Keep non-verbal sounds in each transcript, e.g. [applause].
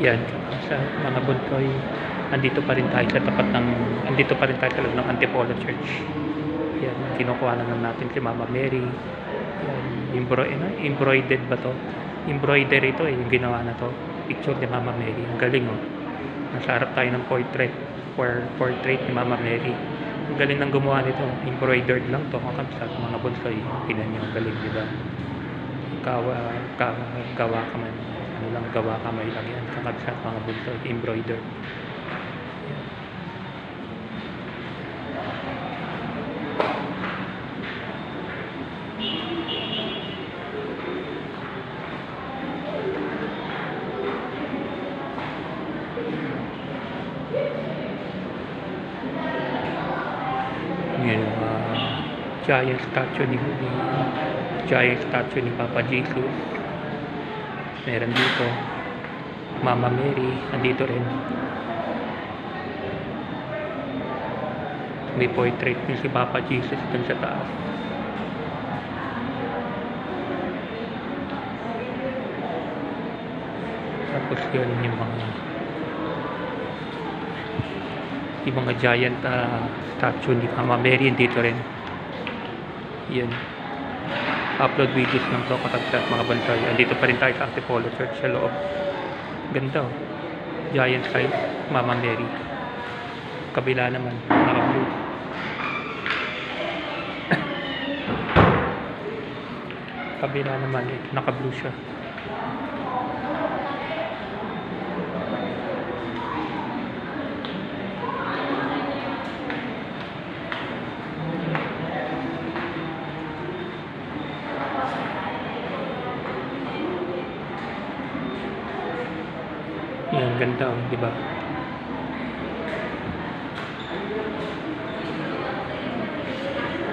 Yan, sa mga buntoy, andito pa rin tayo sa tapat ng, andito pa rin tayo sa loob ng Antipolo Church. Yan, kinukuha na lang natin si Mama Mary. Yan, embro, ano, embroidered ba to? Embroidery ito eh, yung ginawa na to. Picture ni Mama Mary. Ang galing oh. Nasa harap tayo ng portrait. For, portrait ni Mama Mary. Ang galing ng gumawa nito. Embroidered lang to. Kakabsat, mga bunsoy. Tinan nyo, ang galing, di ba? Gawa, gawa, gawa ka man. Ano lang, gawa kamay lang yan. Kakabsat, mga bunsoy. Embroidered. Yan, uh, giant statue ni, ni giant statue ni Papa Jesus. Meron dito. Mama Mary, andito rin. May portrait din si Papa Jesus dun sa taas. Tapos yun yung mga yung mga giant ah, statue ni Mama Mary dito rin. Yan. Upload videos ng to katagsa mga bantay. Andito pa rin tayo sa Antipolo Church sa loob. Ganda oh. Giant size, Mama Mary. Kabila naman, naka-blue. [coughs] Kabila naman, eh, naka-blue siya. Yan, ganda oh, di ba?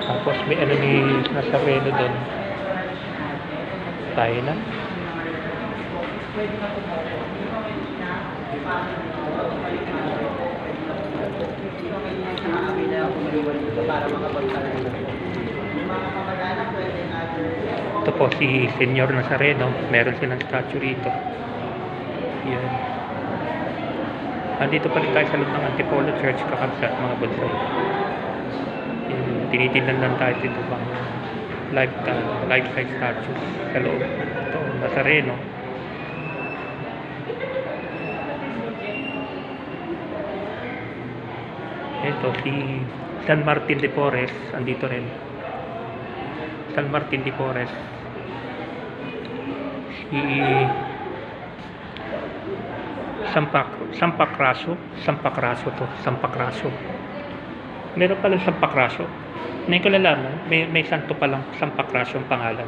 Tapos may ano ni Nazareno doon. Tayo na. Ito po si Senyor Nazareno. Meron silang statue rito. Yan. Andito pa rin tayo sa loob ng Antipolo Church, kakabsat mga. Yan, tinitingnan lang tayo dito bang live, uh, live size statues sa loob. Ito, Nazareno. Ito, si San Martin de Porres, andito rin. San Martin de Porres. Si Sampak, Sampakraso, Sampakraso to, Sampakraso. Meron pala Sampakraso. Ngayon ko nalaman, may, may santo palang Sampakraso ang pangalan.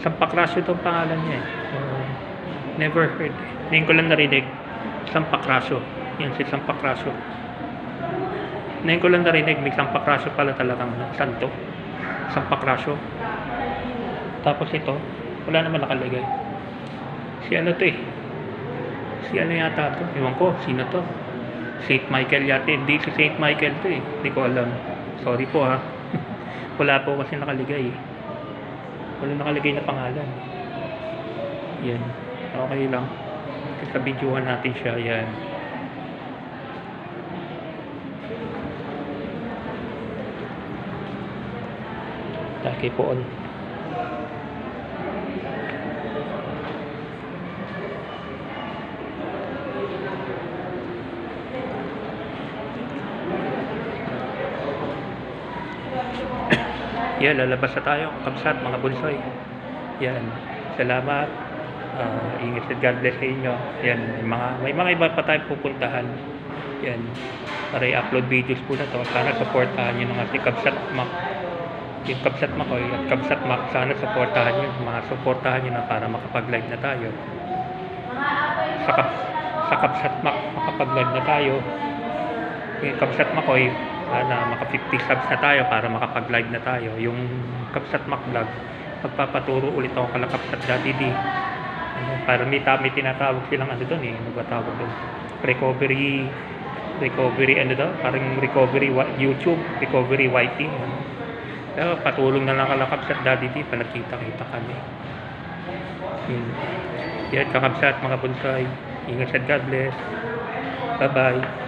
Sampakraso itong pangalan niya eh. Uh, never heard. Ngayon ko lang narinig, Sampakraso. Yan si Sampakraso. Ngayon ko lang narinig, may Sampakraso pala talagang santo. Sampakraso. Tapos ito, wala naman nakalagay. Si ano to eh, si ano yata to? Ewan ko sino to? Saint Michael yata hindi si Saint Michael to eh. Hindi ko alam. Sorry po ha? [laughs] Wala po kasi nakaligay eh. wala nakaligay na pangalan. Yan. Okay lang. Kasi sa videohan natin siya. Yan. Taki poon Yan, lalabas na tayo. Kamsat, mga bunsoy. Yan. Salamat. Uh, ingat at God bless sa inyo. Yan. May mga, may mga iba pa tayong pupuntahan. Yan. Para i-upload videos po na to. Sana supportahan nyo ng ating Kamsat Mac. Yung Kamsat Mac at Kamsat Mac. Sana supportahan nyo. Mga supportahan nyo na para makapag-live na tayo. Sa, kap, sa Kamsat Mac, makapag-live na tayo. Yung Kamsat Makoy, sana maka 50 subs na tayo para makapag-live na tayo. Yung Kapsat Mac Vlog, magpapaturo ulit ako kala Kapsat Daddy D. Ano, para may, may tinatawag silang ano doon eh, ano ba tawag doon? Recovery, recovery ano daw? Parang recovery YouTube, recovery YT. Ano. Pero patulong na lang kala Kapsat Daddy D, pa nagkita-kita kami. Yun. Yan, kakabsat mga bonsai. Ingat at God bless. Bye-bye.